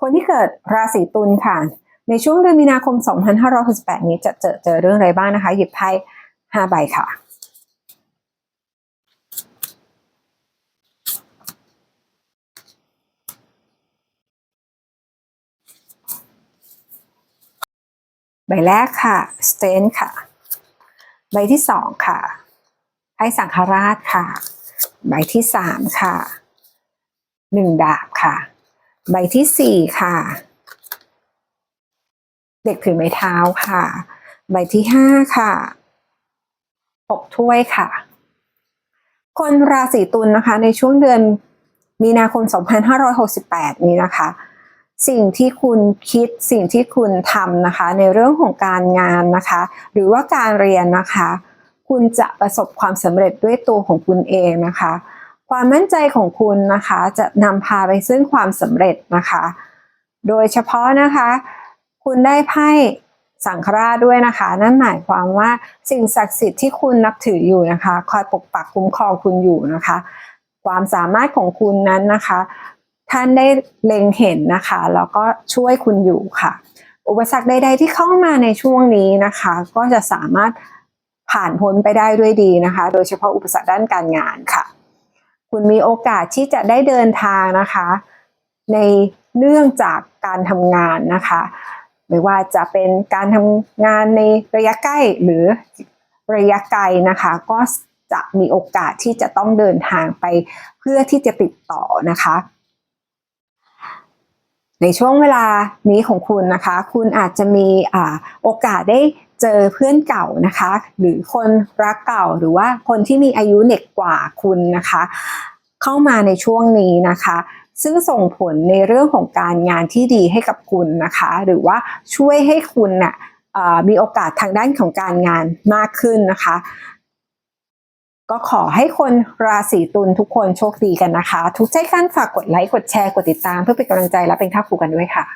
คนที่เกิดราศีตุลค่ะ ในช่วงเดือนมีนาคม 2568 นี้จะเจอเจอเรื่องอะไรบ้างนะคะ หยิบไพ่5ใบค่ะใบแรกค่ะสเตนค่ะ ใบที่สองค่ะไพ่สังฆราชค่ะ ใบที่สามค่ะหนึ่งดาบค่ะ ใบที่สี่ค่ะ เด็กถือไม้เท้าค่ะ ใบที่ห้าค่ะหกถ้วยค่ะ คนราศีตุลนะคะ ในช่วงเดือนมีนาคม 2568 นี้นะคะ สิ่งที่คุณคิดสิ่งที่คุณทำนะคะ ในเรื่องของการงานนะคะ หรือว่าการเรียนนะคะ คุณจะประสบความสำเร็จด้วยตัวของคุณเองนะคะ ความมั่นใจของคุณนะคะจะนำพาไปซึ่งความสำเร็จนะคะ โดยเฉพาะนะคะ คุณได้ไพ่สังฆราชด้วยนะคะ นั่นหมายความว่าสิ่งศักดิ์สิทธิ์ที่คุณนับถืออยู่นะคะ คอยปกปักคุ้มครองคุณอยู่นะคะ ความสามารถของคุณนั้นนะคะ ท่านได้เล็งเห็นนะคะแล้วก็ช่วยคุณอยู่ค่ะ อุปสรรคใด ๆ ที่เข้ามาในช่วงนี้นะคะ ก็จะสามารถผ่านพ้นไปได้ด้วยดีนะคะ โดยเฉพาะอุปสรรคด้านการงานค่ะ คุณมีโอกาสที่จะได้เดินทางนะคะ ในเนื่องจากการทำงานนะคะ ไม่ว่าจะเป็นการทำงานในระยะใกล้หรือระยะไกลนะคะ ก็จะมีโอกาสที่จะต้องเดินทางไปเพื่อที่จะติดต่อนะคะ ในช่วงเวลานี้ของคุณนะคะ คุณอาจจะมีอโอกาสได้ เจอเพื่อนเก่านะคะ หรือคนรักเก่าหรือว่าคนที่มีอายุเด็กกว่าคุณนะคะ เข้ามาในช่วงนี้นะคะ ซึ่งส่งผลในเรื่องของการงานที่ดีให้กับคุณนะคะ หรือว่าช่วยให้คุณน่ะเอ่อมีโอกาสทางด้านของการงานมากขึ้นนะคะ ก็ขอให้คนราศีตุลทุกคนโชคดีกันนะคะ ทุกใจกันฝากกดไลค์กดแชร์กดติดตามเพื่อเป็นกำลังใจและเป็นข้าครูกันด้วยค่ะ